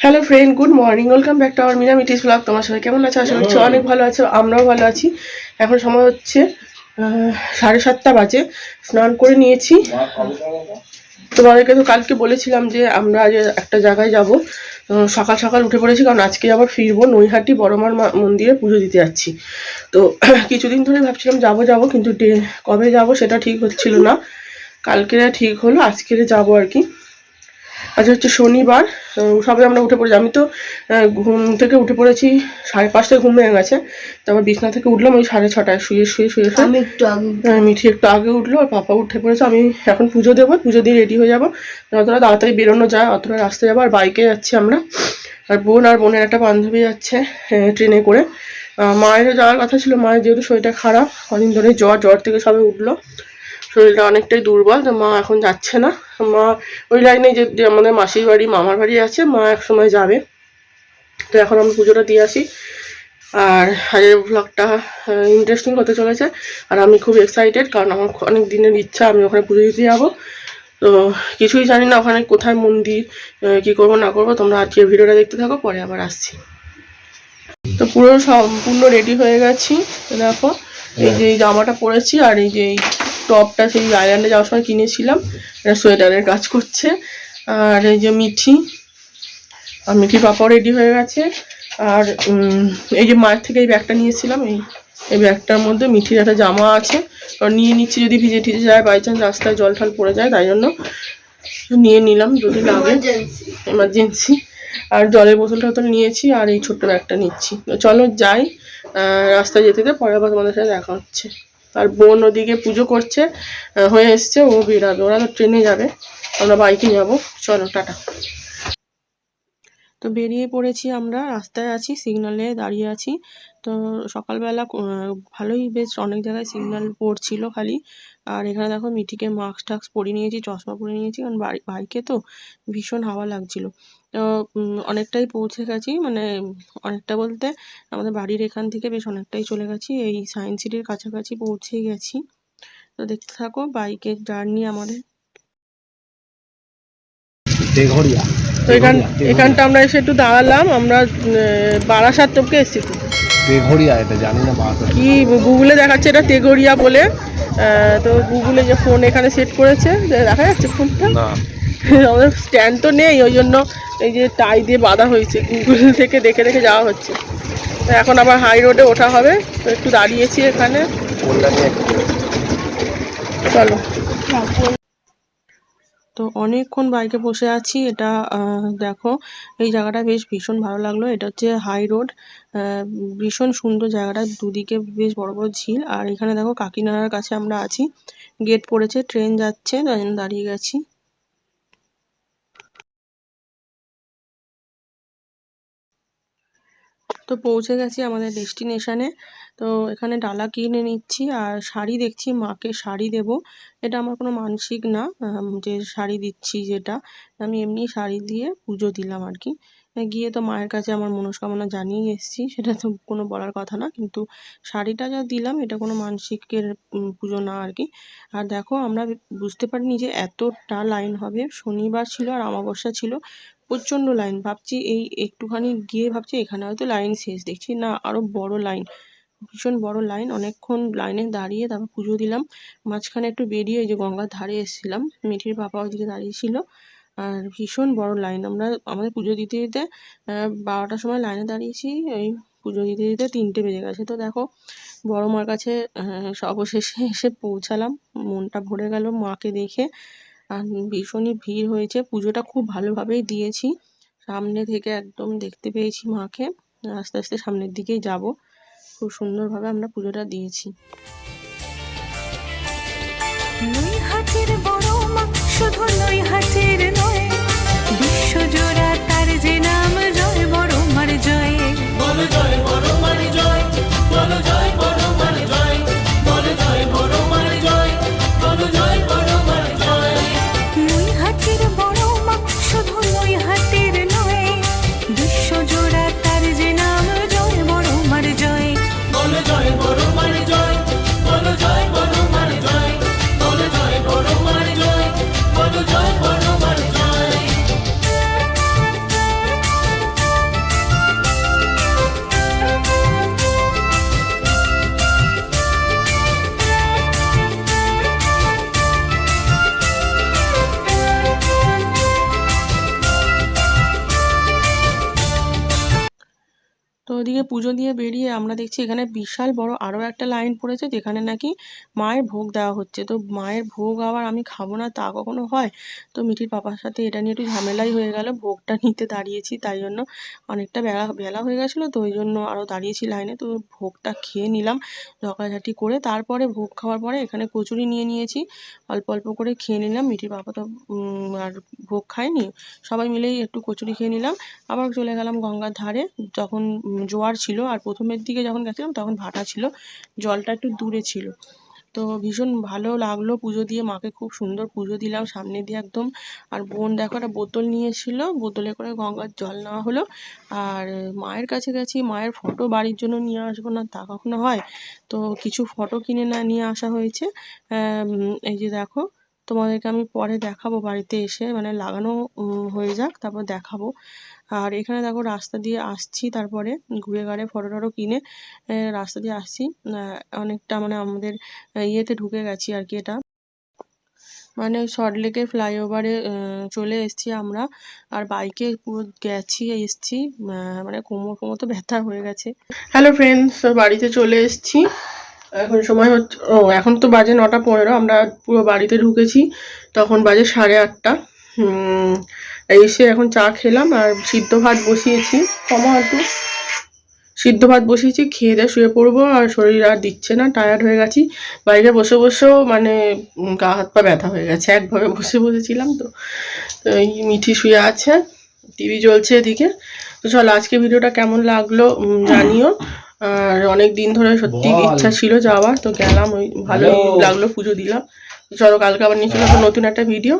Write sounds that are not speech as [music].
Hello friend good morning welcome back to our Mina মিটিস blog তোমার সবাই কেমন আছো? আশা করছি অনেক ভালো আছো আমরাও ভালো আছি। এখন সময় হচ্ছে সাড়ে সাতটা বাজে। স্নান করে নিয়েছি। তোমাদেরকে তো কালকে বলেছিলাম যে আমরা আজ একটা জায়গায় যাব। সকাল সকাল উঠে পড়েছি কারণ আজকে আবার ফিরবো নৈহাটি বড়মার মা- মন্দিরে পুজো দিতে যাচ্ছি। তো [clears throat] কিছুদিন ধরে ভাবছিলাম যাব যাব কিন্তু কবে যাব সেটা ঠিক হচ্ছিল না। কালকে ঠিক হলো আজকে যাব আর কি। আজ হচ্ছে শনিবার সবে আমরা উঠে পড়েছি। আমি তো ঘুম থেকে উঠে পড়েছি সাড়ে পাঁচটায় ঘুম ভেঙে গেছে। তারপর বিছনা থেকে উঠলাম ওই সাড়ে ছটায় শুয়ে শুয়ে শুয়ে শুয়ে। আমি একটু আগে মিঠি একটু আগে উঠল আর পাপা উঠে পড়েছে। আমি এখন পুজো দেবো পুজো দিয়ে রেডি হয়ে যাব। যতটা তাড়াতাড়ি বেরোনো যায় অতটা রাস্তায় যাব আর বাইকে যাচ্ছি আমরা। আর বোন আর বোনের একটা বান্ধবী যাচ্ছে ট্রেনে করে। মায়েরও যাওয়ার কথা ছিল মায়ের যেহেতু শরীরটা খারাপ কদিন ধরে জ্বর জ্বর থেকে সবে উঠল। শরীরটা অনেকটাই দুর্বল, তো মা এখন যাচ্ছে না। মা ওই লাইনে যে আমাদের মাসির বাড়ি, মামার বাড়ি আছে, মা এক সময় যাবে। তো এখন আমি পুজোটা দিয়ে আসি। আর আজকের ব্লগটা ইন্টারেস্টিং হতে চলেছে। আর আমি খুব এক্সাইটেড কারণ আমার অনেক দিনের ইচ্ছা, আমি ওখানে পুজো দিতে যাব। তো কিছুই জানি না ওখানে কোথায় মন্দির কি করব, না করব। তোমরা আজকে ভিডিওটা দেখতে থাকো, পরে আবার আসছি। তো পুরো সম্পূর্ণ রেডি হয়ে গেছি, দেখো। এই যে এই জামাটা পরেছি, আর এই যে এই টপটা সেই আইল্যান্ডে যাওয়ার সময় কিনেছিলাম। এটা সোয়েটারের কাজ করছে। আর এই যে মিঠি আর মিঠি পাপাও রেডি হয়ে গেছে। আর এই যে মায়ের থেকে এই ব্যাগটা নিয়েছিলাম এই এই ব্যাগটার মধ্যে মিঠির একটা জামা আছে। আর নিয়ে নিচ্ছি যদি ভিজে টিজে যায় বাই চান্স রাস্তায় জল ঠল পড়ে যায় তাই জন্য নিয়ে নিলাম যদি লাগে এমার্জেন্সি আর জলের বোতলটা তো নিয়েছি আর এই ছোট্ট ব্যাগটা নিচ্ছি। চলো যাই রাস্তায় যেতে যেতে পরে আবার তোমাদের সাথে দেখা হচ্ছে। আর বোন ওদিকে পুজো করছে হয়ে এসছে, ও বেরাবে, ওরা তো ট্রেনে যাবে। আমরা বাইকে যাব। চলো, টাটা। তো বেরিয়ে পড়েছি আমরা, রাস্তায় আছি সিগনালে দাঁড়িয়ে আছি। তো সকালবেলা ভালোই বেশ অনেক জায়গায় সিগনাল পড়ছিল খালি। আর এখানে দেখো মিঠিকে মাস্ক টাস্ক পরিয়ে নিয়েছি, চশমা পরে নিয়েছি, কারণ বাড়ি, বাইকে তো ভীষণ হাওয়া লাগছিল। তো অনেকটাই পৌঁছে গেছি মানে অনেকটা বলতে আমাদের বাড়ির এখান থেকে বেশ অনেকটাই চলে গেছি। এই সায়েন্স সিটির কাছাকাছি পৌঁছে গেছি। তো দেখতে থাকো বাইকের জার্নি আমাদের। দেঘরিয়া তো এখান এখানটা আমরা এসে একটু দাঁড়ালাম আমরা বারাসাত টপকে এসেছি। তো। দেঘরিয়া এটা জানি না কি গুগলে দেখাচ্ছে এটা তেগরিয়া বলে। তো গুগলে যে ফোন এখানে সেট করেছে দেখা যাচ্ছে ফোনটা? [laughs] আমাদের স্ট্যান্ড তো নেই ওই জন্য এই যে টাই দিয়ে বাঁধা হয়েছে গুগল থেকে দেখে দেখে যাওয়া হচ্ছে। তো এখন আবার হাই রোডে ওঠা হবে তো একটু দাঁড়িয়েছি এখানে। চলো। তো অনেকক্ষণ বাইকে বসে আছি। এটা দেখো, এই জায়গাটা বেশ ভীষণ ভালো লাগল। এটা হচ্ছে হাই রোড ভীষণ সুন্দর জায়গাটা। দুদিকে বেশ বড় বড় ঝিল। আর এখানে দেখো কাকিনাড়ার কাছে আমরা আছি। গেট পড়েছে, ট্রেন যাচ্ছে, তাই জন্য দাঁড়িয়ে গেছি। তো পৌঁছে গেছি আমাদের ডেস্টিনেশানে তো এখানে ডালা কিনে নিচ্ছি আর শাড়ি দেখছি, মাকে শাড়ি দেব। এটা আমার কোনো মানসিক না যে শাড়ি দিচ্ছি যেটা, আমি এমনি শাড়ি দিয়ে পুজো দিলাম আর কি। গিয়ে তো মায়ের কাছে আমার মনস্কামনা জানিয়ে এসেছি, সেটা তো কোনো বলার কথা না, কিন্তু শাড়িটা যা দিলাম, এটা কোনো মানসিকের পুজো না আর কি। আর দেখো, আমরা বুঝতে পারিনি যে এতটা লাইন হবে, শনিবার ছিল আর অমাবস্যা ছিল প্রচণ্ড লাইন ভাবছি এই একটুখানি গিয়ে ভাবছি এখানে হয়তো লাইন শেষ, দেখছি না, আরও বড় লাইন ভীষণ বড় লাইন অনেকক্ষণ লাইনে দাঁড়িয়ে তারপর পুজো দিলাম, মাঝখানে একটু বেরিয়ে যে গঙ্গার ধারে এসেছিলাম মিঠির ওইদিকে দাঁড়িয়ে ছিল আর ভীষণ বড় লাইন আমরা আমাদের পুজো দিতে দিতে বারোটার সময় লাইনে দাঁড়িয়েছি এই পুজো দিতে দিতে তিনটে বেজে গেছে। তো দেখো, বড় মার কাছে অবশেষে এসে পৌঁছালাম। মনটা ভরে গেল মাকে দেখে। আর ভীষণই ভিড় হয়েছে। পুজোটা খুব ভালোভাবেই দিয়েছি। সামনে থেকে একদম দেখতে পেয়েছি মাকে। আস্তে আস্তে সামনের দিকেই যাব। খুব সুন্দরভাবে আমরা পুজোটা দিয়েছি। বড় শুধু নৈহাটির নয় ওদিকে পুজো দিয়ে বেরিয়ে আমরা দেখছি এখানে বিশাল বড় আরও একটা লাইন পড়েছে যেখানে নাকি মায়ের ভোগ দেওয়া হচ্ছে। তো মায়ের ভোগ আবার আমি খাব না, তা কখনো হয়? তো মিঠির পাপার সাথে এটা নিয়ে একটু ঝামেলাই হয়ে গেল, ভোগটা নিতে দাঁড়িয়েছি, তাই জন্য অনেকটা বেলা বেলা হয়ে গেছিল, তো ওই জন্য আরও দাঁড়িয়েছি লাইনে। তো ভোগটা খেয়ে নিলাম ঝকাঝাটি করে, তারপরে ভোগ খাওয়ার পরে এখানে কচুরি নিয়ে নিয়েছি, অল্প অল্প করে খেয়ে নিলাম। মিঠির পাপা তো আর ভোগ খায়নি, সবাই মিলেই একটু কচুরি খেয়ে নিলাম। আবার চলে গেলাম গঙ্গার ধারে, যখন জোয়ার ছিল আর প্রথমের দিকে যখন গেছিলাম তখন ভাটা ছিল, জলটা একটু দূরে ছিল। তো ভীষণ ভালো লাগল পুজো দিয়ে, মাকে খুব সুন্দর পুজো দিলাম সামনে দিয়ে একদম। আর বোন দেখো একটা বোতল নিয়ে এসেছিল বোতলে করে গঙ্গার জল নেওয়া হলো। আর মায়ের কাছে গেছি, মায়ের ফটো বাড়ির জন্য নিয়ে আসব না তা কখনো হয়। তো কিছু ফটো কিনে না, নিয়ে আসা হয়েছে। এই যে দেখো, তোমাদেরকে আমি পরে দেখাবো বাড়িতে এসে মানে লাগানো হয়ে যাক, তারপর দেখাবো। আর এখানে দেখো রাস্তা দিয়ে আসছি তারপরে ঘুরে ঘাড়ে ফটো টটো কিনে রাস্তা দিয়ে আসছি। অনেকটা মানে আমাদের ইয়েতে ঢুকে গেছি আর কি এটা। মানে সল্টলেকের ফ্লাইওভারে চলে এসেছি আমরা। আর বাইকে পুরো গেছি, এসছি। মানে কোমর কোমর তো ব্যথা হয়ে গেছে। হ্যালো ফ্রেন্ডস বাড়িতে চলে এসেছি। এখন সময় হচ্ছে, ও, এখন তো বাজে নটা পনেরো, আমরা পুরো বাড়িতে ঢুকেছি। তখন বাজে সাড়ে আটটা। এসে এখন চা খেলাম আর সিদ্ধ ভাত বসিয়েছি। কমা একটু। সিদ্ধ ভাত বসিয়েছি খেয়ে দিয়ে শুয়ে পড়ব আর শরীর আর দিচ্ছে না টায়ার্ড হয়ে গেছি। বাইরে বসে বসেও মানে গা হাত পা ব্যথা হয়ে গেছে একভাবে [laughs] বসে বসেছিলাম তো। তো এই মিঠি শুয়ে আছে টিভি চলছে এদিকে। তো চলো আজকে ভিডিওটা কেমন লাগল জানিও। আর অনেক দিন ধরে সত্যি ইচ্ছা ছিল যাওয়ার তো গেলাম ওই ভালোই লাগল পুজো দিলাম। চলো কালকে আবার নিয়ে চলো নতুন একটা ভিডিও।